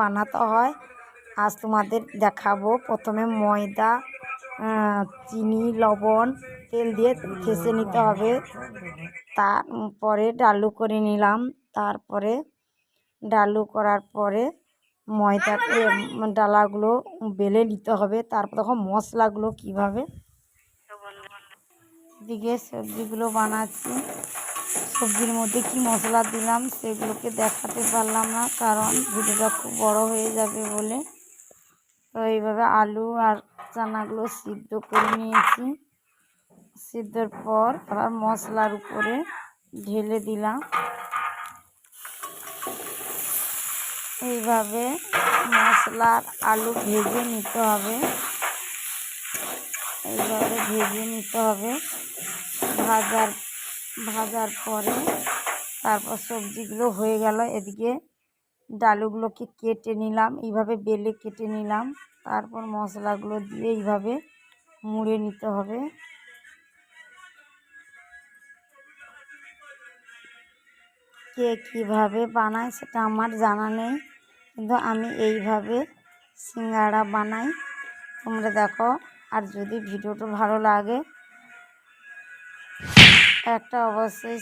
বানাতে হয়, আজ তোমাদের দেখাবো। প্রথমে ময়দা চিনি, লবণ, তেল দিয়ে ঠেসে নিতে হবে। তারপরে ডালু করে নিলাম। তারপরে ডালু করার পরে ময়দাকে ডালাগুলো বেলে নিতে হবে। তারপর দেখো মশলাগুলো কীভাবে। দিকে সবজিগুলো বানাচ্ছি। সবজির মধ্যে কি মশলা দিলাম সেগুলোকে দেখাতে পারলাম না, কারণ ভিডিওটা খুব বড় হয়ে যাবে বলে। তো এইভাবে আলু আর চানাগুলো সিদ্ধ করে নিয়েছি। সিদ্ধর পর আবার মশলার উপরে ঢেলে দিলাম। এইভাবে মশলার আলু ভেজে নিতে হবে। এইভাবে ভেজে নিতে হবে। ভাজার ভাজার পরে তারপর সবজিগুলো হয়ে গেল। এদিকে ডালুগুলোকে কেটে নিলাম, এইভাবে বেলে কেটে নিলাম। তারপর মশলাগুলো দিয়ে এইভাবে মুড়ে নিতে হবে। কে কীভাবে বানায় সেটা আমার জানা নেই, কিন্তু আমি এইভাবে সিঙ্গাড়া বানাই। তোমরা দেখো, আর যদি ভিডিওটা ভালো লাগে একটা অবশ্যই